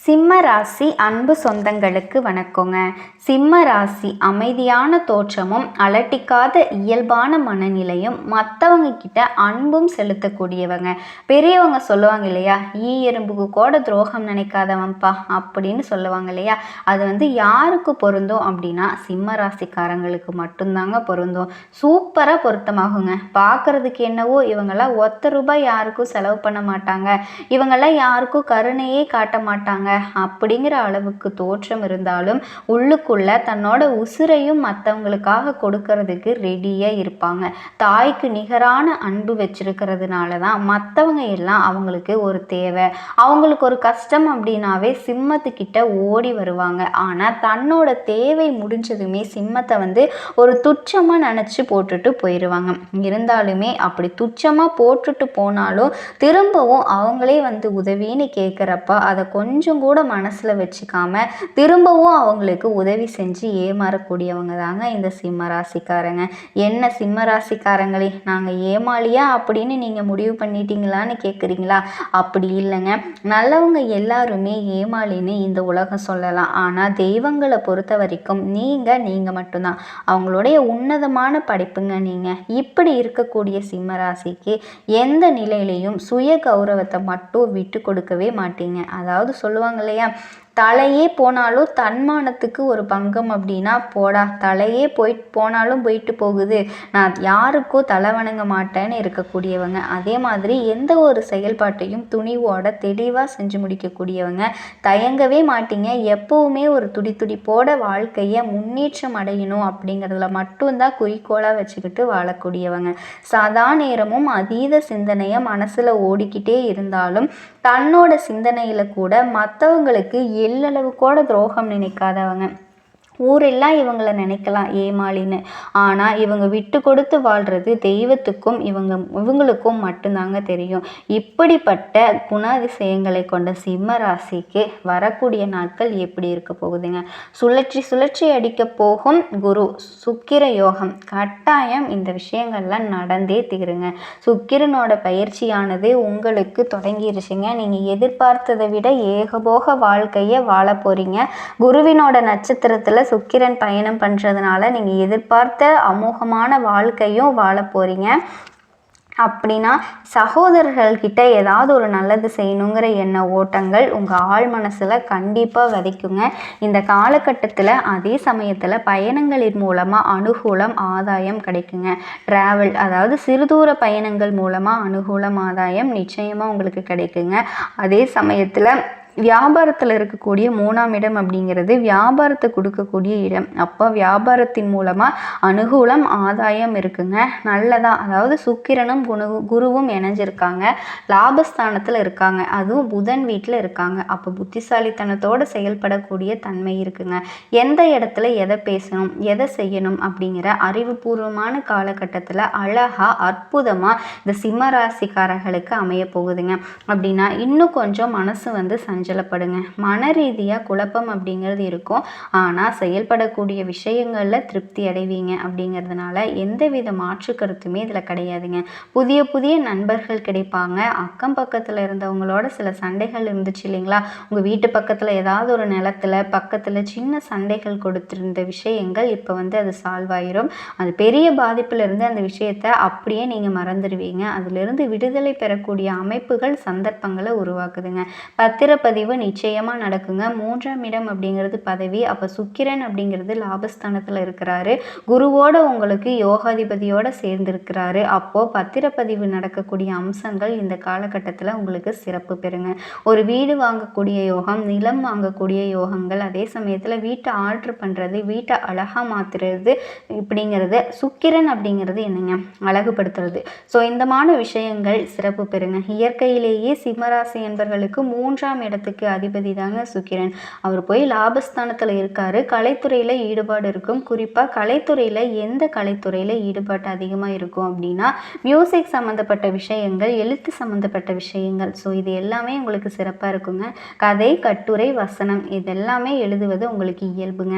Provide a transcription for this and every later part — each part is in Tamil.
சிம்ம ராசி அன்பு சொந்தங்களுக்கு வணக்கங்க. சிம்ம ராசி அமைதியான தோற்றமும் அலட்டிக்காத இயல்பான மனநிலையும் மற்றவங்க கிட்ட அன்பும் செலுத்தக்கூடியவங்க. பெரியவங்க சொல்லுவாங்க இல்லையா ஈ எறும்புக்கு கூட துரோகம் நினைக்காதவன்ப்பா அப்படின்னு சொல்லுவாங்க இல்லையா. அது வந்து யாருக்கு பொருந்தும் அப்படின்னா சிம்ம ராசிக்காரங்களுக்கு மட்டும்தாங்க பொருந்தும். சூப்பராக பொருத்தமாகுங்க. பார்க்கறதுக்கு என்னவோ இவங்கெல்லாம் ஒத்த ரூபாய் யாருக்கும் செலவு பண்ண மாட்டாங்க. இவங்கெல்லாம் யாருக்கும் கருணையே காட்ட மாட்டாங்க. அப்படிங்கிற அளவுக்கு தோற்றம் இருந்தாலும் உள்ளுக்குள்ள தன்னோட உசுரையும் மற்றவங்களுக்காக கொடுக்கறதுக்கு ரெடியாக இருப்பாங்க. தாய்க்கு நிகரான அன்பு வச்சிருக்கிறதுனால தான் மற்றவங்க எல்லாம் அவங்களுக்கு ஒரு தேவை. அவங்களுக்கு ஒரு கஷ்டம் அப்படின்னாவே சிம்மத்துக்கிட்ட ஓடி வருவாங்க. ஆனால் தன்னோட தேவை முடிஞ்சதுமே சிம்மத்தை வந்து ஒரு துச்சமாக நினச்சி போட்டுட்டு போயிடுவாங்க இருந்தாலுமே அப்படி துச்சமாக போட்டுட்டு போனாலும் திரும்பவும் அவங்களே வந்து உதவின்னு கேட்குறப்ப அதை கொஞ்சம் கூட மனசில் வச்சுக்காம திரும்பவும் அவங்களுக்கு உதவி செஞ்சு ஏமாறக்கூடியவங்க தாங்க இந்த சிம்ம ராசிக்காரங்க. என்ன சிம்ம ராசிக்காரங்களே நாங்கள் ஏமாளியா அப்படின்னு நீங்கள் முடிவு பண்ணிட்டீங்களான்னு கேட்குறீங்களா அப்படி இல்லைங்க. நல்லவங்க எல்லாருமே ஏமாளின்னு இந்த உலகம் சொல்லலாம். ஆனால் தெய்வங்களை பொறுத்த வரைக்கும் நீங்கள் நீங்கள் மட்டும்தான். அவங்களுடைய உன்னதமான படைப்புங்க நீங்கள் இப்படி இருக்கக்கூடிய சிம்ம ராசிக்கு எந்த நிலையிலையும் சுய கௌரவத்தை மட்டும் விட்டு கொடுக்கவே மாட்டீங்க. அதாவது சொல்லுவாங்க இல்லையா? தலையே போனாலும் தன்மானத்துக்கு ஒரு பங்கம் அப்படின்னா போடா. தலையே போயிட்டு போனாலும் போயிட்டு போகுது. நான் யாருக்கோ தலை வணங்க மாட்டேன்னு இருக்கக்கூடியவங்க. அதே மாதிரி எந்த ஒரு செயல்பாட்டையும் துணிவோட தெளிவாக செஞ்சு முடிக்கக்கூடியவங்க. தயங்கவே மாட்டீங்க. எப்போவுமே ஒரு துடி துடிப்போட வாழ்க்கையை முன்னேற்றம் அடையணும் அப்படிங்கிறதுல மட்டும்தான் குறிக்கோளாக வச்சுக்கிட்டு வாழக்கூடியவங்க. சதா நேரமும் அதீத சிந்தனையை மனசில் ஓடிக்கிட்டே இருந்தாலும் தன்னோட சிந்தனையில் கூட மற்றவங்களுக்கு எள்ளளவு கூட துரோகம் நினைக்காதவங்க. ஊரெல்லாம் இவங்களை நினைக்கலாம் ஏமாளின்னு. ஆனால் இவங்க விட்டு கொடுத்து வாழ்கிறது தெய்வத்துக்கும் இவங்க இவங்களுக்கும் மட்டும்தாங்க தெரியும். இப்படிப்பட்ட குணாதிசயங்களை கொண்ட சிம்ம ராசிக்கு வரக்கூடிய நாட்கள் எப்படி இருக்க போகுதுங்க? சுழற்சி சுழற்சி அடிக்க போகும் குரு சுக்கிர யோகம். கட்டாயம் இந்த விஷயங்கள்லாம் நடந்தே தீருங்க. சுக்கிரனோட பயிற்சியானது உங்களுக்கு தொடங்கிருச்சுங்க. நீங்கள் எதிர்பார்த்ததை விட ஏகபோக வாழ்க்கையை வாழ போகிறீங்க குருவினோட நட்சத்திரத்தில் சுக்கிரன் பயணம் பண்ணுறதுனால நீங்கள் எதிர்பார்த்த அமோகமான வாழ்க்கையும் வாழ போகிறீங்க அப்படின்னா சகோதரர்கள்கிட்ட ஏதாவது ஒரு நல்லது செய்யணுங்கிற எண்ண ஓட்டங்கள் உங்கள் ஆள் மனசில் கண்டிப்பாக விதைக்குங்க. இந்த காலகட்டத்தில் அதே சமயத்தில் பயணங்களின் மூலமாக அனுகூலம் ஆதாயம் கிடைக்குங்க. ட்ராவல் அதாவது சிறுதூர பயணங்கள் மூலமாக அனுகூலம் ஆதாயம் நிச்சயமாக உங்களுக்கு கிடைக்குங்க. அதே சமயத்தில் வியாபாரத்தில் இருக்கக்கூடிய மூணாம் இடம் அப்படிங்கிறது வியாபாரத்தை கொடுக்கக்கூடிய இடம். அப்போ வியாபாரத்தின் மூலமாக அனுகூலம் ஆதாயம் இருக்குங்க. நல்லதா அதாவது சுக்கிரனும் குணு குருவும் இணைஞ்சிருக்காங்க. லாபஸ்தானத்தில் இருக்காங்க. அதுவும் புதன் வீட்டில் இருக்காங்க. அப்போ புத்திசாலித்தனத்தோடு செயல்படக்கூடிய தன்மை இருக்குங்க. எந்த இடத்துல எதை பேசணும் எதை செய்யணும் அப்படிங்கிற அறிவுபூர்வமான காலகட்டத்தில் அழகாக அற்புதமாக இந்த சிம்ம ராசிக்காரர்களுக்கு அமைய போகுதுங்க. அப்படின்னா இன்னும் கொஞ்சம் மனசு வந்து சஞ்சலப்படுங்க மன ரீதியாக குழப்பம் அப்படிங்கிறது இருக்கும். ஆனால் செயல்படக்கூடிய விஷயங்களில் திருப்தி அடைவீங்க அப்படிங்கிறதுனால எந்த வித மாற்று கருத்துமே இதில் கிடையாதுங்க. புதிய புதிய நண்பர்கள் கிடைப்பாங்க. அக்கம் பக்கத்தில் இருந்தவங்களோட சில சண்டைகள் இருந்துச்சு இல்லைங்களா? உங்கள் வீட்டு பக்கத்தில் ஏதாவது ஒரு நிலத்தில் பக்கத்தில் சின்ன சண்டைகள் கொடுத்துருந்த விஷயங்கள் இப்போ வந்து அது சால்வ் ஆயிரும். அது பெரிய பாதிப்பில் இருந்து அந்த விஷயத்தை அப்படியே நீங்கள் மறந்துடுவீங்க அதுலேருந்து விடுதலை பெறக்கூடிய அமைப்புகள் சந்தர்ப்பங்களை உருவாக்குதுங்க. பத்திரப்பதிவு பதிவு நிச்சயமாக நடக்குங்க. மூன்றாம் இடம் அப்படிங்கிறது பதவி. அப்போ சுக்கிரன் அப்படிங்கிறது லாபஸ்தானத்தில் இருக்கிறாரு. குருவோட உங்களுக்கு யோகாதிபதியோட சேர்ந்திருக்கிறாரு. அப்போது பத்திரப்பதிவு நடக்கக்கூடிய அம்சங்கள் இந்த காலகட்டத்தில் உங்களுக்கு சிறப்பு பெறுங்க. ஒரு வீடு வாங்கக்கூடிய யோகம் நிலம் வாங்கக்கூடிய யோகங்கள் அதே சமயத்தில் வீட்டை ஆல்ட்ரு பண்ணுறது வீட்டை அழகாக மாற்றுறது இப்படிங்கிறது சுக்கிரன் அப்படிங்கிறது என்னங்க? அழகுபடுத்துறது. ஸோ இந்தமான விஷயங்கள் சிறப்பு பெறுங்க. இயற்கையிலேயே சிம்மராசி என்பவர்களுக்கு மூன்றாம் இடத்துக்கு அதிபதி தாங்க சுக்கிரன். அவர் போய் லாபஸ்தானத்தில் இருக்காரு. கலைத்துறையில் ஈடுபாடு இருக்கும். குறிப்பாக கலைத்துறையில் எந்த கலைத்துறையில் ஈடுபாடு அதிகமாக இருக்கும் அப்படின்னா மியூசிக் சம்மந்தப்பட்ட விஷயங்கள் எழுத்து சம்மந்தப்பட்ட விஷயங்கள். ஸோ இது எல்லாமே உங்களுக்கு சிறப்பாக இருக்குங்க. கதை கட்டுரை வசனம் இதெல்லாமே எழுதுவது உங்களுக்கு இயல்புங்க.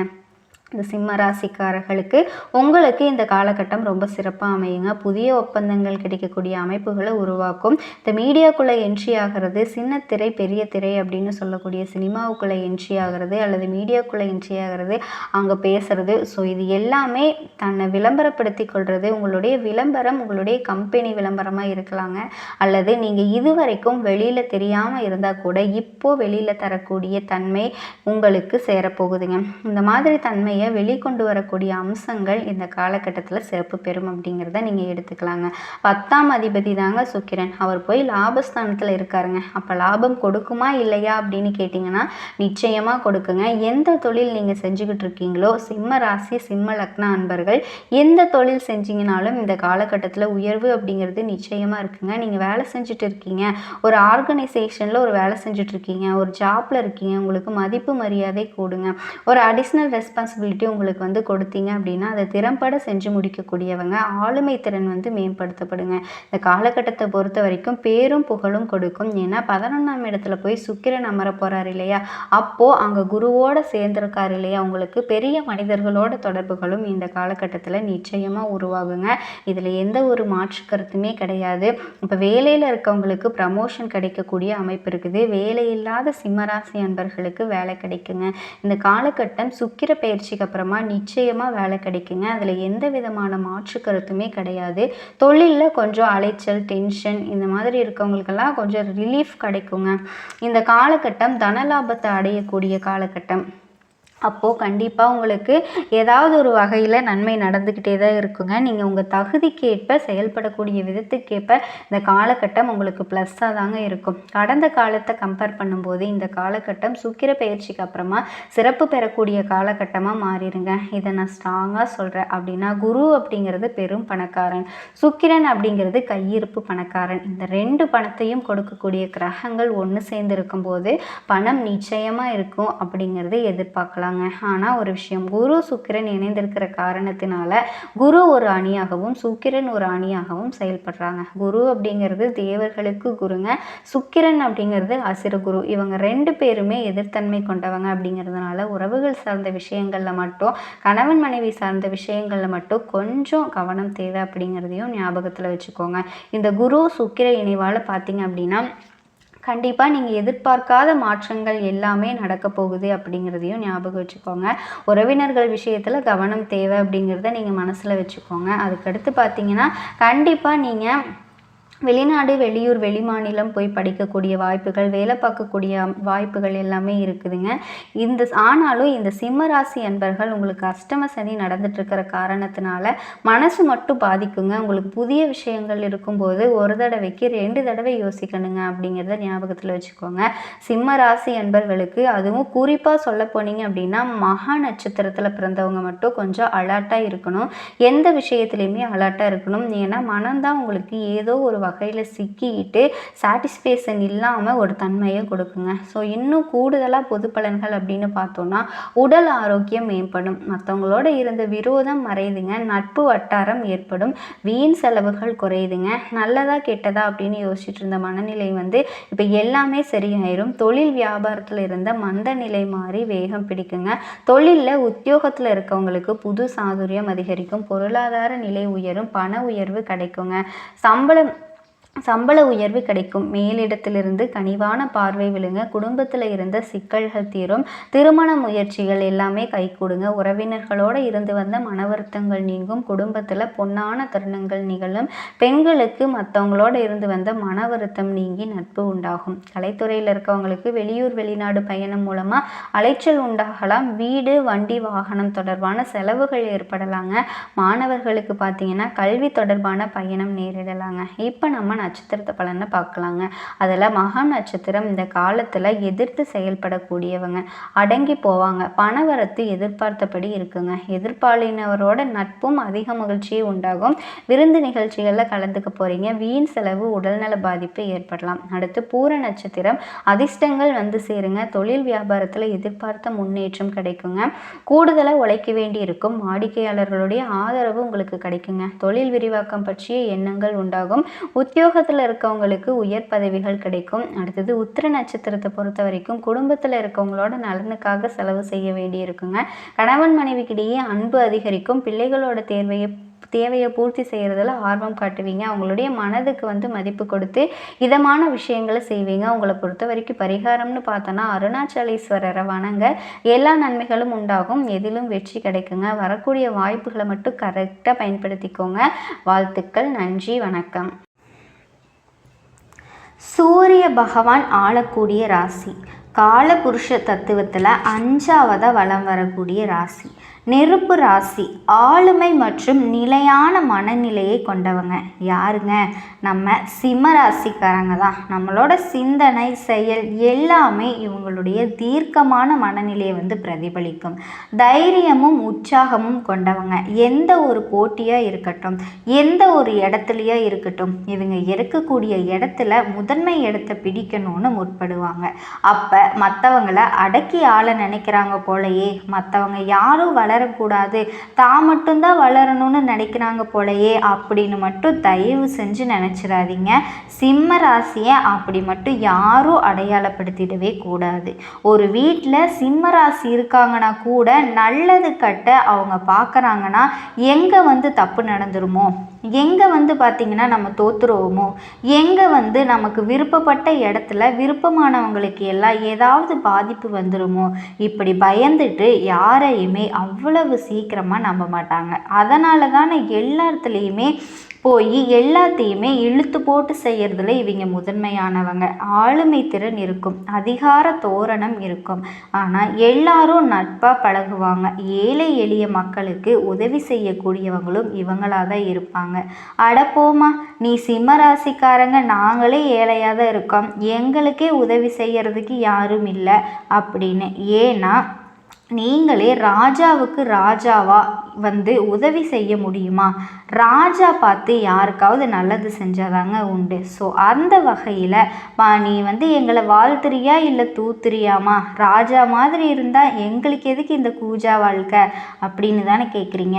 இந்த சிம்ம ராசிக்காரர்களுக்கு உங்களுக்கு இந்த காலகட்டம் ரொம்ப சிறப்பாக அமையுங்க. புதிய ஒப்பந்தங்கள் கிடைக்கக்கூடிய அமைப்புகளை உருவாக்கும். இந்த மீடியாக்குள்ளே என்ட்ரி ஆகிறது சின்ன திரை பெரிய திரை அப்படின்னு சொல்லக்கூடிய சினிமாவுக்குள்ளே என்ட்ரி ஆகிறது அல்லது மீடியாக்குள்ளே என்ட்ரி ஆகிறது அங்கே பேசுறது. ஸோ இது எல்லாமே தன்னை விளம்பரப்படுத்தி கொள்வது உங்களுடைய விளம்பரம் உங்களுடைய கம்பெனி விளம்பரமாக இருக்கலாங்க. அல்லது நீங்கள் இதுவரைக்கும் வெளியில் தெரியாமல் இருந்தால் கூட இப்போது வெளியில் தரக்கூடிய தன்மை உங்களுக்கு சேரப்போகுதுங்க. இந்த மாதிரி தன்மையை வெளிக்கொண்டு வரக்கூடிய அம்சங்கள் இந்த காலகட்டத்தில் சிறப்பு பெறும் அப்படிங்கிறத நீங்கள் எடுத்துக்கலாங்க. பத்தாம் அதிபதி தாங்க சுக்கிரன். அவர் போய் லாபஸ்தானத்தில் இருக்காருங்க. அப்போ லாபம் கொடுக்குமா இல்லையா அப்படின்னு கேட்டிங்கன்னா நிச்சயமாக கொடுக்குங்க. எந்த தொழில் நீங்கள் செஞ்சுக்கிட்டு இருக்கீங்களோ சிம்ம ராசி சிம்ம லக்ன அன்பர்கள் எந்த தொழில் செஞ்சீங்கனாலும் இந்த காலகட்டத்தில் உயர்வு அப்படிங்கிறது நிச்சயமாக இருக்குங்க. நீங்கள் வேலை செஞ்சுட்டு இருக்கீங்க. ஒரு ஆர்கனைசேஷனில் ஒரு வேலை செஞ்சுட்டு இருக்கீங்க. ஒரு ஜாப்பில் இருக்கீங்க. உங்களுக்கு மதிப்பு மரியாதை கூடுங்க. ஒரு அடிஷ்னல் ரெஸ்பான்சிபிலிட்டி உங்களுக்கு வந்து கொடுத்தீங்க அப்படின்னா அதை திறம்பட செஞ்சு முடிக்கக்கூடியவங்க ஆளுமை திறன் வந்து மேம்படுத்தப்படுங்க. இந்த காலகட்டத்தை பொறுத்த வரைக்கும் பேரும் புகழும் கொடுக்கும். ஏன்னா பதினொன்றாம் இடத்துல போய் சுக்கிரன் அமர போகிறார் இல்லையா? அப்போது அங்கே குருவோடு சேர்ந்துருக்கார் இல்லையா? உங்களுக்கு பெரிய மனிதர்களோட தொடர்புகளும் இந்த காலகட்டத்தில் நிச்சயமாக உருவாகுங்க. இதில் எந்த ஒரு மாற்று கருத்துமே கிடையாது. இப்போ வேலையில் இருக்கவங்களுக்கு ப்ரமோஷன் கிடைக்கக்கூடிய அமைப்பு இருக்குது. வேலை இல்லாத சிம்மராசி அன்பர்களுக்கு வேலை கிடைக்குங்க. இந்த காலகட்டம் சுக்கிர பயிற்சிக்கு அப்புறமா நிச்சயமாக வேலை கிடைக்குங்க. அதில் எந்த விதமான மாற்று கருத்துமே கிடையாது. தொழிலில் கொஞ்சம் அலைச்சல் டென்ஷன் இந்த மாதிரி இருக்கவங்களுக்கெல்லாம் கொஞ்சம் ரிலீஃப் கிடைக்குங்க. இந்த காலகட்டம் தனலாபத்தை அடையக்கூடிய காலகட்டம். அப்போது கண்டிப்பாக உங்களுக்கு ஏதாவது ஒரு வகையில் நன்மை நடந்துக்கிட்டே தான் இருக்குங்க. நீங்கள் உங்கள் தகுதிக்கேற்ப செயல்படக்கூடிய விதத்துக்கேற்ப இந்த காலகட்டம் உங்களுக்கு ப்ளஸ்ஸாக தாங்க இருக்கும். கடந்த காலத்தை கம்பேர் பண்ணும்போது இந்த காலகட்டம் சுக்கிர பயிற்சிக்கு அப்புறமா சிறப்பு பெறக்கூடிய காலகட்டமாக மாறிடுங்க. இதை நான் ஸ்ட்ராங்காக சொல்கிறேன் அப்படின்னா குரு அப்படிங்கிறது பெரும் பணக்காரன். சுக்கிரன் அப்படிங்கிறது கையிருப்பு பணக்காரன். இந்த ரெண்டு பணத்தையும் கொடுக்கக்கூடிய கிரகங்கள் ஒன்று சேர்ந்து இருக்கும்போது பணம் நிச்சயமாக இருக்கும் அப்படிங்கிறத எதிர்பார்க்கலாம். சொல்கிறாங்க ஆனால் ஒரு விஷயம். குரு சுக்கிரன் இணைந்திருக்கிற காரணத்தினால குரு ஒரு அணியாகவும் சுக்கிரன் ஒரு அணியாகவும் செயல்படுறாங்க. குரு அப்படிங்கிறது தேவர்களுக்கு குருங்க. சுக்கிரன் அப்படிங்கிறது அசிர குரு. இவங்க ரெண்டு பேருமே எதிர்த்தன்மை கொண்டவங்க அப்படிங்கிறதுனால உறவுகள் சார்ந்த விஷயங்களில் மட்டும் கணவன் மனைவி சார்ந்த விஷயங்களில் மட்டும் கொஞ்சம் கவனம் தேவை அப்படிங்கிறதையும் ஞாபகத்தில் வச்சுக்கோங்க. இந்த குரு சுக்கிர இணைவால் பார்த்தீங்க அப்படின்னா கண்டிப்பாக நீங்கள் எதிர்பார்க்காத மாற்றங்கள் எல்லாமே நடக்க போகுது அப்படிங்கிறதையும் ஞாபகம் வச்சுக்கோங்க. உறவினர்கள் விஷயத்தில் கவனம் தேவை அப்படிங்கிறத நீங்கள் மனசில் வச்சுக்கோங்க. அதுக்கடுத்து பார்த்தீங்கன்னா கண்டிப்பாக நீங்கள் வெளிநாடு வெளியூர் வெளிமாநிலம் போய் படிக்கக்கூடிய வாய்ப்புகள் வேலை பார்க்கக்கூடிய வாய்ப்புகள் எல்லாமே இருக்குதுங்க. இந்த ஆனாலும் இந்த சிம்ம ராசி அன்பர்கள் உங்களுக்கு அஷ்டம சனி நடந்துட்டுருக்கிற காரணத்தினால மனசு மட்டும் பாதிக்குங்க. உங்களுக்கு புதிய விஷயங்கள் இருக்கும்போது ஒரு தடவைக்கு ரெண்டு தடவை யோசிக்கணுங்க அப்படிங்கிறத ஞாபகத்தில் வச்சுக்கோங்க. சிம்ம ராசி அன்பர்களுக்கு அதுவும் குறிப்பாக சொல்ல போனீங்க அப்படின்னா மகா நட்சத்திரத்தில் பிறந்தவங்க மட்டும் கொஞ்சம் அலர்ட்டாக இருக்கணும். எந்த விஷயத்துலையுமே அலர்ட்டாக இருக்கணும். ஏன்னா மனம்தான் உங்களுக்கு ஏதோ ஒரு வகையில் சிக்கிக்கிட்டு சாட்டிஸ்ஃபேக்ஷன் இல்லாமல் ஒரு தன்மையை கொடுக்குங்க. ஸோ இன்னும் கூடுதலாக பொது பலன்கள் அப்படின்னு பார்த்தோன்னா உடல் ஆரோக்கியம் மேம்படும். மற்றவங்களோட இருந்த விரோதம் மறையுதுங்க. நட்பு வட்டாரம் ஏற்படும். வீண் செலவுகள் குறையுதுங்க. நல்லதா கெட்டதா அப்படின்னு யோசிச்சுட்டு இருந்த மனநிலை வந்து இப்போ எல்லாமே சரியாயிரும். தொழில் வியாபாரத்தில் இருந்த மந்த நிலை மாறி வேகம் பிடிக்குங்க. தொழிலில் உத்தியோகத்தில் இருக்கவங்களுக்கு புது சாதுரியம் அதிகரிக்கும். பொருளாதார நிலை உயரும். பண உயர்வு கிடைக்குங்க. சம்பளம் சம்பள உயர்வு கிடைக்கும். மேலிடத்திலிருந்து கனிவான பார்வை விழுங்க. குடும்பத்தில் இருந்த சிக்கல்கள் தீரும். திருமண முயற்சிகள் எல்லாமே கை கொடுங்க உறவினர்களோடு இருந்து வந்த மன வருத்தங்கள் நீங்கும். குடும்பத்தில் பொன்னான தருணங்கள் நிகழும். பெண்களுக்கு மற்றவங்களோட இருந்து வந்த மன வருத்தம் நீங்கி நட்பு உண்டாகும். கலைத்துறையில் இருக்கவங்களுக்கு வெளியூர் வெளிநாடு பயணம் மூலமாக அலைச்சல் உண்டாகலாம். வீடு வண்டி வாகனம் தொடர்பான செலவுகள் ஏற்படலாங்க. மாணவர்களுக்கு பார்த்தீங்கன்னா கல்வி தொடர்பான பயணம் நேரிடலாங்க. இப்போ நம்ம நட்சத்திரத்தை பலனை பார்க்கலாங்க. அதில் மகா நட்சத்திரம் இந்த காலத்தில் எதிர்த்து செயல்படக்கூடியவங்க. அடங்கி போவாங்க. பணவரத்து எதிர்பார்த்தபடி இருக்குங்க. எதிர்பாலினவரோட நட்பும் அதிக மகிழ்ச்சியை உண்டாகும். விருந்து நிகழ்ச்சிகளில் கலந்துக்க போகிறீங்க வீண் செலவு உடல்நல பாதிப்பு ஏற்படலாம். அடுத்து பூர நட்சத்திரம். அதிர்ஷ்டங்கள் வந்து சேருங்க. தொழில் வியாபாரத்தில் எதிர்பார்த்த முன்னேற்றம் கிடைக்குங்க. கூடுதலாக உழைக்க வேண்டி இருக்கும். வாடிக்கையாளர்களுடைய ஆதரவு உங்களுக்கு கிடைக்குங்க. தொழில் விரிவாக்கம் பற்றிய எண்ணங்கள் உண்டாகும். உத்தியோக உத்தியோகத்தில் இருக்கவங்களுக்கு உயர் பதவிகள் கிடைக்கும். அடுத்தது உத்திர நட்சத்திரத்தை பொறுத்த வரைக்கும் குடும்பத்தில் இருக்கவங்களோட நலனுக்காக செலவு செய்ய வேண்டி இருக்குங்க. கணவன் மனைவிக்கிடையே அன்பு அதிகரிக்கும். பிள்ளைகளோட தேர்வையை தேவையை பூர்த்தி செய்கிறதுல ஆர்வம் காட்டுவீங்க. அவங்களுடைய மனதுக்கு வந்து மதிப்பு கொடுத்து இதமான விஷயங்களை செய்வீங்க. உங்களை பொறுத்த வரைக்கும் பரிகாரம்னு பார்த்தோன்னா அருணாச்சலேஸ்வரரை வணங்க எல்லா நன்மைகளும் உண்டாகும். எதிலும் வெற்றி கிடைக்குங்க. வரக்கூடிய வாய்ப்புகளை மட்டும் கரெக்டாக பயன்படுத்திக்கோங்க. வாழ்த்துக்கள். நன்றி. வணக்கம். சூரிய பகவான் ஆளக்கூடிய ராசி. காலபுருஷ தத்துவத்தில் அஞ்சாவதாக வலம் வரக்கூடிய ராசி. நெருப்பு ராசி ஆளுமை மற்றும் நிலையான மனநிலையை கொண்டவங்க. யாருங்க? நம்ம சிம்ம ராசிக்காரங்க தான். நம்மளோட சிந்தனை செயல் எல்லாமே இவங்களுடைய தீர்க்கமான மனநிலையை வந்து பிரதிபலிக்கும். தைரியமும் உற்சாகமும் கொண்டவங்க. எந்த ஒரு போட்டியாக இருக்கட்டும் எந்த ஒரு இடத்துலையோ இருக்கட்டும் இவங்க இருக்கக்கூடிய இடத்துல முதன்மை இடத்தை பிடிக்கணும்னு முற்படுவாங்க. அப்போ மற்றவங்களை அடக்கி ஆள நினைக்கிறாங்க போலயே மற்றவங்க யாரும் வளரக்கூடாது. தான் மட்டும்தான் வளரணும்னு நினைக்கிறாங்க போலயே. அப்படின்னு மட்டும் தயவு செஞ்சு நினச்சிடாதீங்க சிம்ம ராசியை அப்படி மட்டும் யாரும் அடையாளப்படுத்திடவே கூடாது. ஒரு வீட்டில் சிம்ம ராசி இருக்காங்கன்னா கூட நல்லது கட்ட அவங்க பார்க்குறாங்கன்னா எங்கே வந்து தப்பு நடந்துருமோ? எங்கே வந்து பார்த்திங்கன்னா நம்ம தோத்துருவோமோ? எங்கே வந்து நமக்கு விருப்பப்பட்ட இடத்துல விருப்பமானவங்களுக்கு எல்லாம் ஏதாவது பாதிப்பு வந்துடுமோ இப்படி பயந்துட்டு யாரையுமே அவ்வளவு சீக்கிரமாக நம்ப மாட்டாங்க. அதனால தானே எல்லாத்துலேயுமே போய் எல்லாத்தையுமே இழுத்து போட்டு செய்கிறதுல இவங்க முதன்மையானவங்க. ஆளுமை திறன் இருக்கும். அதிகார தோரணம் இருக்கும். ஆனால் எல்லாரும் நட்பாக பழகுவாங்க. ஏழை எளிய மக்களுக்கு உதவி செய்யக்கூடியவங்களும் இவங்களாக தான் இருப்பாங்க அடப்போமா நீ சிம்ம ராசிக்காரங்க நாங்களே ஏழையாக தான் இருக்கோம். எங்களுக்கே உதவி செய்யறதுக்கு யாரும் இல்லை அப்படின்னு. ஏன்னா நீங்களே ராஜாவுக்கு ராஜாவா வந்து உதவி செய்ய முடியுமா? ராஜா பார்த்து யாருக்காவது நல்லது செஞ்சாதாங்க உண்டு. ஸோ அந்த வகையில் நீ வந்து எங்களை வாழ்த்துறியா இல்லை தூத்துறியாமா? ராஜா மாதிரி இருந்தால் எங்களுக்கு எதுக்கு இந்த கூஜா வாழ்க்கை? அப்படின்னு தானே கேட்குறீங்க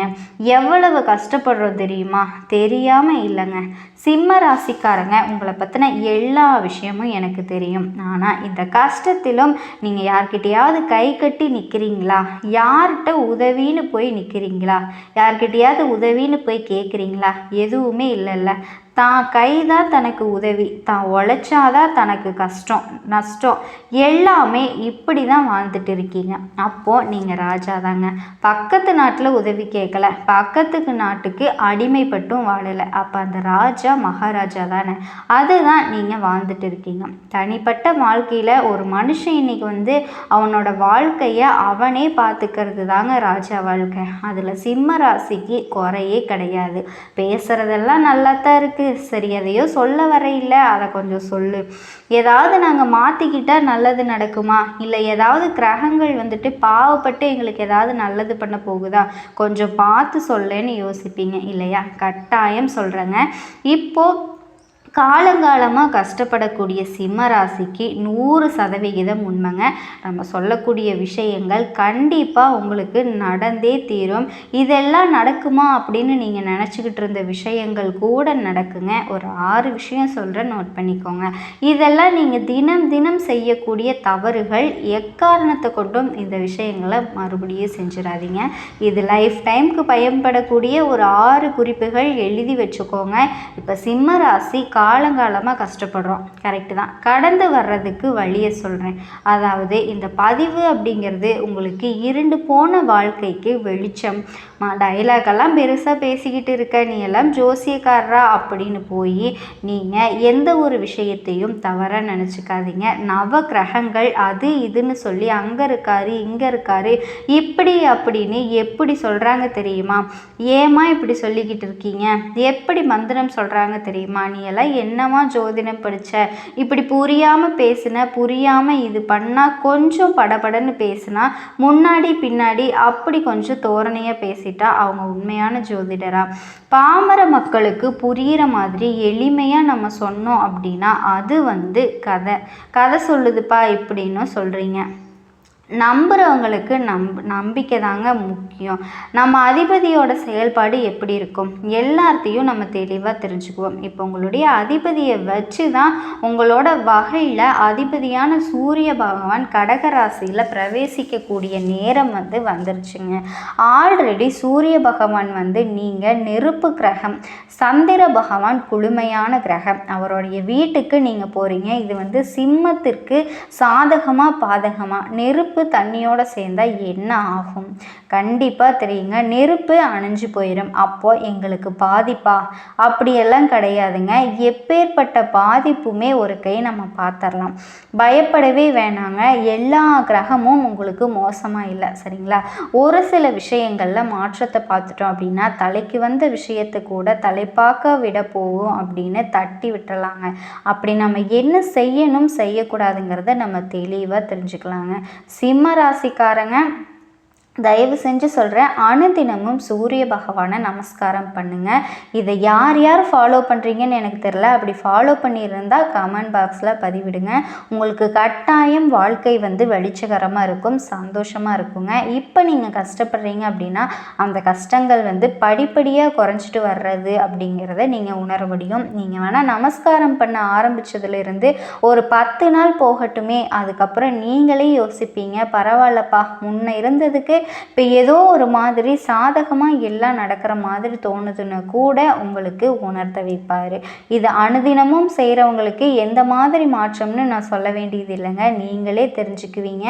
எவ்வளவு கஷ்டப்படுறோம் தெரியுமா? தெரியாமல் இல்லைங்க. சிம்ம ராசிக்காரங்க உங்களை பற்றின எல்லா விஷயமும் எனக்கு தெரியும். ஆனால் இந்த கஷ்டத்திலும் நீங்கள் யார்கிட்டையாவது கை கட்டி நிற்கிறீங்க நிற்கிறீங்களா யார்கிட்ட உதவின்னு போய் நிற்கிறீங்களா யார்கிட்டையாவது உதவின்னு போய் கேட்குறீங்களா எதுவுமே இல்லைல்ல. தான் கை தான் தனக்கு உதவி தான் உழைச்சாதான் தனக்கு கஷ்டம் நஷ்டம். எல்லாமே இப்படி தான் வாழ்ந்துட்டு இருக்கீங்க. அப்போது நீங்கள் ராஜா தாங்க. பக்கத்து நாட்டில் உதவி கேட்கல பக்கத்துக்கு நாட்டுக்கு அடிமைப்பட்டும் வாழலை. அப்போ அந்த ராஜா மகாராஜா தானே. அதுதான் நீங்கள் வாழ்ந்துட்டு இருக்கீங்க. தனிப்பட்ட வாழ்க்கையில் ஒரு மனுஷன் இன்னைக்கு வந்து அவனோட வாழ்க்கையை அவனே பார்த்துக்கிறது தாங்க ராஜா வாழ்க்கை. அதில் சிம்ம ராசிக்கு குறையே கிடையாது. பேசுகிறதெல்லாம் நல்லா தான் இருக்குது சரி எதையோ சொல்ல வரையில்ல அதை கொஞ்சம் சொல்லு. ஏதாவது நாங்கள் மாற்றிக்கிட்டால் நல்லது நடக்குமா? இல்லை ஏதாவது கிரகங்கள் வந்துட்டு பாவப்பட்டு எங்களுக்கு ஏதாவது நல்லது பண்ண போகுதா? கொஞ்சம் பார்த்து சொல்லேன்னு யோசிப்பீங்க இல்லையா? கட்டாயம் சொல்கிறேங்க இப்போது காலங்காலமாக கஷ்டப்படக்கூடிய சிம்ம ராசிக்கு நூறு சதவிகிதம் உண்மைங்க. நம்ம சொல்லக்கூடிய விஷயங்கள் கண்டிப்பாக உங்களுக்கு நடந்தே தீரும். இதெல்லாம் நடக்குமா அப்படின்னு நீங்கள் நினச்சிக்கிட்டு இருந்த விஷயங்கள் கூட நடக்குங்க. ஒரு ஆறு விஷயம் சொல்கிறேன் நோட் பண்ணிக்கோங்க. இதெல்லாம் நீங்கள் தினம் தினம் செய்யக்கூடிய தவறுகள் எக்காரணத்தை கொண்டும் இந்த விஷயங்களை மறுபடியும் செஞ்சிடாதீங்க. இது லைஃப் டைமுக்கு பயன்படக்கூடிய ஒரு ஆறு குறிப்புகள் எழுதி வச்சுக்கோங்க. இப்போ சிம்ம ராசி காலங்காலமாக கஷ்டப்படுறோம். கரெக்டு தான். கடந்து வர்றதுக்கு வழியை சொல்கிறேன் அதாவது இந்த பதிவு அப்படிங்கிறது உங்களுக்கு இருண்டு போன வாழ்க்கைக்கு வெளிச்சம். டைலாகெல்லாம் பெருசாக பேசிக்கிட்டு இருக்க நீ எல்லாம் ஜோசியக்காரரா அப்படின்னு போய் நீங்கள் எந்த ஒரு விஷயத்தையும் தவற நினச்சிக்காதீங்க. நவ கிரகங்கள் அது இதுன்னு சொல்லி அங்கே இருக்காரு இங்கே இருக்காரு இப்படி அப்படின்னு எப்படி சொல்கிறாங்க தெரியுமா? ஏமா இப்படி சொல்லிக்கிட்டு இருக்கீங்க? எப்படி மந்திரம் சொல்கிறாங்க தெரியுமா? நீ எல்லாம் என்னமா ஜோதிடம் படித்த இப்படி புரியாமல் பேசின புரியாமல் இது பண்ணால் கொஞ்சம் படபடன்னு பேசினா முன்னாடி பின்னாடி அப்படி கொஞ்சம் தோரணையாக பேசிட்டா அவங்க உண்மையான ஜோதிடரா? பாமர மக்களுக்கு புரிகிற மாதிரி எளிமையாக நம்ம சொன்னோம் அப்படின்னா அது வந்து கதை. கதை சொல்லுதுப்பா இப்படின்னு சொல்கிறீங்க நம்புகிறவங்களுக்கு நம்ப நம்பிக்கை தாங்க முக்கியம். நம்ம அதிபதியோட செயல்பாடு எப்படி இருக்கும்? எல்லாத்தையும் நம்ம தெளிவாக தெரிஞ்சுக்குவோம். இப்போ உங்களுடைய அதிபதியை வச்சு தான் உங்களோட வகையில் அதிபதியான சூரிய பகவான் கடகராசியில் பிரவேசிக்கக்கூடிய நேரம் வந்து வந்துருச்சுங்க. ஆல்ரெடி சூரிய பகவான் வந்து நீங்கள் நெருப்பு கிரகம் சந்திர பகவான் குளுமையான கிரகம். அவருடைய வீட்டுக்கு நீங்கள் போகிறீங்க இது வந்து சிம்மத்திற்கு சாதகமாக பாதகமாக நெருப்பு நெருப்பு தண்ணியோடு சேர்ந்தால் என்ன ஆகும்? கண்டிப்பாக தெரியுங்க. நெருப்பு அணைஞ்சு போயிடும் அப்போ எங்களுக்கு பாதிப்பா? அப்படியெல்லாம் கிடையாதுங்க. எப்பேற்பட்ட பாதிப்புமே ஒரு கை நம்ம பார்த்துடலாம் பயப்படவே வேணாங்க. எல்லா கிரகமும் உங்களுக்கு மோசமாக இல்லை. சரிங்களா? ஒரு சில விஷயங்களில் மாற்றத்தை பார்த்துட்டோம் அப்படின்னா தலைக்கு வந்த விஷயத்தை கூட தலைப்பாக்க விட போகும் அப்படின்னு தட்டி விட்டுறலாங்க. அப்படி நம்ம என்ன செய்யணும் செய்யக்கூடாதுங்கிறத நம்ம தெளிவாக தெரிஞ்சுக்கலாங்க. சிம்ம ராசிக்காரங்க. தயவு செஞ்சு சொல்கிறேன் அனுதினமும் சூரிய பகவானை நமஸ்காரம் பண்ணுங்கள் இதை யார் யார் ஃபாலோ பண்ணுறீங்கன்னு எனக்கு தெரில அப்படி ஃபாலோ பண்ணியிருந்தால் கமெண்ட் பாக்ஸில் பதிவிடுங்க. உங்களுக்கு கட்டாயம் வாழ்க்கை வந்து வெளிச்சகரமாக இருக்கும் சந்தோஷமாக இருக்குங்க. இப்போ நீங்கள் கஷ்டப்படுறீங்க அப்படின்னா அந்த கஷ்டங்கள் வந்து படிப்படியாக குறைஞ்சிட்டு வர்றது அப்படிங்கிறத நீங்கள் உணர முடியும். நீங்கள் வேணால் நமஸ்காரம் பண்ண ஆரம்பித்ததுலேருந்து ஒரு பத்து நாள் போகட்டுமே. அதுக்கப்புறம் நீங்களே யோசிப்பீங்க பரவாயில்லப்பா முன்ன இருந்ததுக்கு இப்போ ஏதோ ஒரு மாதிரி சாதகமாக எல்லாம் நடக்கிற மாதிரி தோணுதுன்னு கூட உங்களுக்கு உணர்த்த வைப்பார். இது அனுதினமும் செய்கிறவங்களுக்கு எந்த மாதிரி மாற்றம்னு நான் சொல்ல வேண்டியது இல்லைங்க. நீங்களே தெரிஞ்சுக்குவீங்க.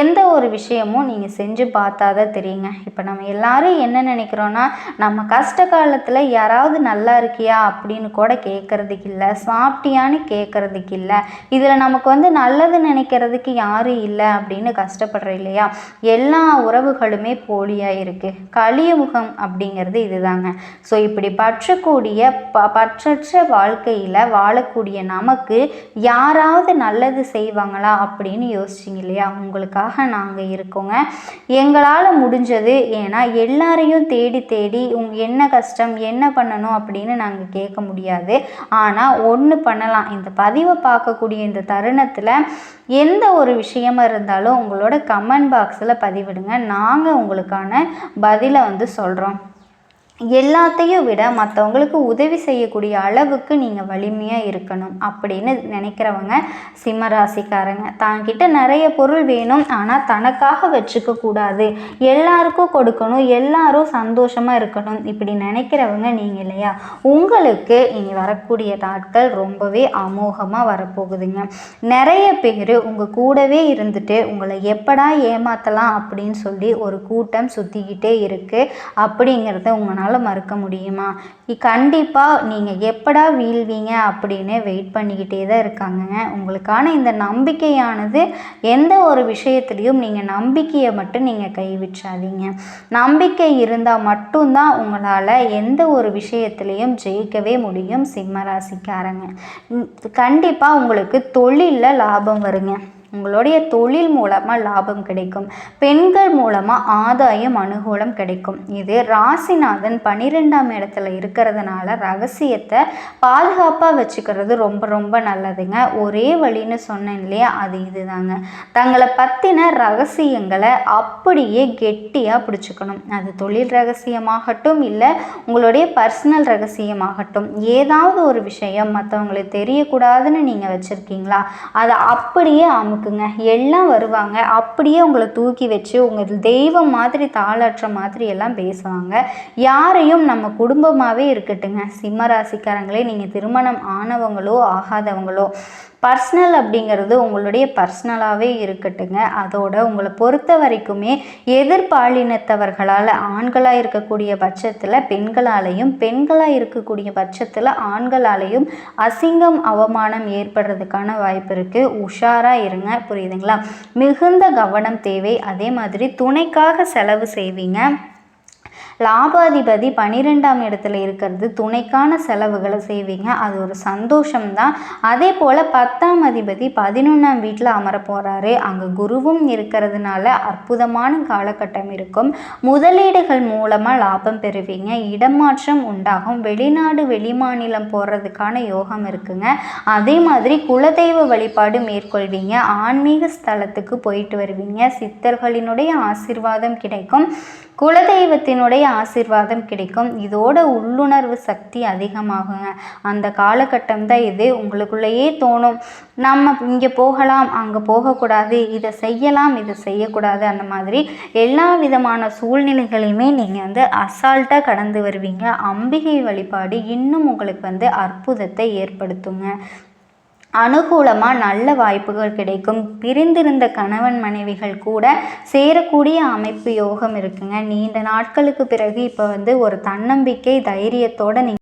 எந்த ஒரு விஷயமும் நீங்கள் செஞ்சு பார்த்தா தான் தெரியுங்க. இப்போ நம்ம எல்லாரும் என்ன நினைக்கிறோன்னா நம்ம கஷ்ட காலத்தில் யாராவது நல்லா இருக்கியா அப்படின்னு கூட கேட்குறதுக்கு இல்லை சாப்பிட்டியான்னு கேட்குறதுக்கு இல்லை இதில் நமக்கு வந்து நல்லது நினைக்கிறதுக்கு யாரும் இல்லை அப்படின்னு கஷ்டப்படுறோம் இல்லையா? எல்லா உறவுகளுமே போலியாக இருக்குது கலியுகம் அப்படிங்கிறது இதுதாங்க. ஸோ இப்படி பற்றக்கூடிய ப பற்றற்ற வாழ்க்கையில் வாழக்கூடிய நமக்கு யாராவது நல்லது செய்வாங்களா அப்படின்னு யோசிச்சிங்க இல்லையா? உங்களுக்காக நாங்கள் இருக்கோங்க. எங்களால் முடிஞ்சது ஏன்னா எல்லாரையும் தேடி தேடி உங் என்ன கஷ்டம் என்ன பண்ணணும் அப்படின்னு நாங்கள் கேட்க முடியாது. ஆனால் ஒன்று பண்ணலாம். இந்த பதிவை பார்க்கக்கூடிய இந்த தருணத்தில் எந்த ஒரு விஷயமா இருந்தாலும் உங்களோட கமெண்ட் பாக்ஸில் பதிவிடுங்க. நாங்கள் உங்களுக்கான பதிலை வந்து சொல்கிறோம் எல்லாத்தையும் விட மற்றவங்களுக்கு உதவி செய்யக்கூடிய அளவுக்கு நீங்கள் வலிமையாக இருக்கணும் அப்படின்னு நினைக்கிறவங்க சிம்மராசிக்காரங்க. தாங்கிட்ட நிறைய பொருள் வேணும் ஆனால் தனக்காக வச்சுக்க கூடாது. எல்லாருக்கும் கொடுக்கணும் எல்லாரும் சந்தோஷமாக இருக்கணும் இப்படி நினைக்கிறவங்க நீங்கள் இல்லையா? உங்களுக்கு இனி வரக்கூடிய நாட்கள் ரொம்பவே அமோகமாக வரப்போகுதுங்க. நிறைய பேர் உங்கள் கூடவே இருந்துட்டு உங்களை எப்படா ஏமாற்றலாம் அப்படின்னு சொல்லி ஒரு கூட்டம் சுற்றிக்கிட்டே இருக்குது அப்படிங்கிறத உங்களால் உங்களால் மறுக்க முடியுமா? கண்டிப்பாக நீங்கள் எப்படா வீழ்வீங்க அப்படின்னு வெயிட் பண்ணிக்கிட்டே தான் இருக்காங்கங்க உங்களுக்கான இந்த நம்பிக்கையானது எந்த ஒரு விஷயத்துலையும் நீங்கள் நம்பிக்கையை மட்டும் நீங்கள் கைவிற்றாதீங்க நம்பிக்கை இருந்தால் மட்டும்தான் உங்களால் எந்த ஒரு விஷயத்துலையும் ஜெயிக்கவே முடியும் சிம்மராசிக்காரங்க கண்டிப்பாக உங்களுக்கு தொழிலில் லாபம் வருங்க. உங்களுடைய தொழில் மூலமாக லாபம் கிடைக்கும். பெண்கள் மூலமாக ஆதாயம் அனுகூலம் கிடைக்கும். இது ராசிநாதன் பன்னிரெண்டாம் இடத்துல இருக்கிறதுனால ரகசியத்தை பாதுகாப்பாக வச்சுக்கிறது ரொம்ப ரொம்ப நல்லதுங்க. ஒரே வழின்னு சொன்னேன் இல்லையா? அது இதுதாங்க. தங்களை பற்றின ரகசியங்களை அப்படியே கெட்டியாக பிடிச்சிக்கணும். அது தொழில் ரகசியமாகட்டும் இல்லை உங்களுடைய பர்சனல் ரகசியமாகட்டும். ஏதாவது ஒரு விஷயம் மற்றவங்களுக்கு தெரியக்கூடாதுன்னு நீங்கள் வச்சுருக்கீங்களா? அதை அப்படியே அமு இருக்குங்க. எல்லாம் வருவாங்க. அப்படியே உங்களை தூக்கி வச்சு உங்கள் தெய்வம் மாதிரி தாளாற்ற மாதிரி எல்லாம் பேசுவாங்க. யாரையும் நம்ம குடும்பமாகவே இருக்கட்டுங்க. சிம்ம ராசிக்காரங்களே நீங்கள் திருமணம் ஆனவங்களோ ஆகாதவங்களோ பர்சனல் அப்படிங்கிறது உங்களுடைய பர்சனலாகவே இருக்கட்டுங்க. அதோட உங்களை பொறுத்த வரைக்குமே எதிர்பாலினத்தவர்களால் ஆண்களாக இருக்கக்கூடிய பட்சத்தில் பெண்களாலையும் பெண்களாக இருக்கக்கூடிய பட்சத்தில் ஆண்களாலையும் அசிங்கம் அவமானம் ஏற்படுறதுக்கான வாய்ப்பு இருக்குது உஷாராக இருங்க. புரியுதுங்களா? மிகுந்த கவனம் தேவை. அதே மாதிரி துணைக்காக செலவு செய்வீங்க. லாபாதிபதி பனிரெண்டாம் இடத்துல இருக்கிறது. துணைக்கான செலவுகளை செய்வீங்க. அது ஒரு சந்தோஷம்தான். அதே போல் பத்தாம் அதிபதி பதினொன்றாம் வீட்டில் அமர போகிறாரு அங்கே குருவும் இருக்கிறதுனால அற்புதமான காலகட்டம் இருக்கும். முதலீடுகள் மூலமாக லாபம் பெறுவீங்க. இடமாற்றம் உண்டாகும். வெளிநாடு வெளிமாநிலம் போகிறதுக்கான யோகம் இருக்குங்க. அதே மாதிரி குலதெய்வ வழிபாடு மேற்கொள்வீங்க. ஆன்மீக ஸ்தலத்துக்கு போயிட்டு வருவீங்க. சித்தர்களினுடைய ஆசிர்வாதம் கிடைக்கும். குலதெய்வத்தினுடைய ஆசிர்வாதம் கிடைக்கும். இதோட உள்ளுணர்வு சக்தி அதிகமாகுங்க. அந்த காலகட்டம் தான் இது. உங்களுக்குள்ளேயே தோணும். நம்ம இங்கே போகலாம் அங்கே போகக்கூடாது. இதை செய்யலாம் இதை செய்யக்கூடாது. அந்த மாதிரி எல்லா விதமான சூழ்நிலைகளையுமே நீங்கள் வந்து அசால்ட்டாக கடந்து வருவீங்க. அம்பிகை வழிபாடு இன்னும் உங்களுக்கு வந்து அற்புதத்தை ஏற்படுத்துங்க. அனுகூலமாக நல்ல வாய்ப்புகள் கிடைக்கும். பிரிந்திருந்த கணவன் மனைவிகள் கூட சேரக்கூடிய அமைப்பு யோகம் இருக்குங்க. நீண்ட நாட்களுக்கு பிறகு இப்போ வந்து ஒரு தன்னம்பிக்கை தைரியத்தோடு நீங்கள்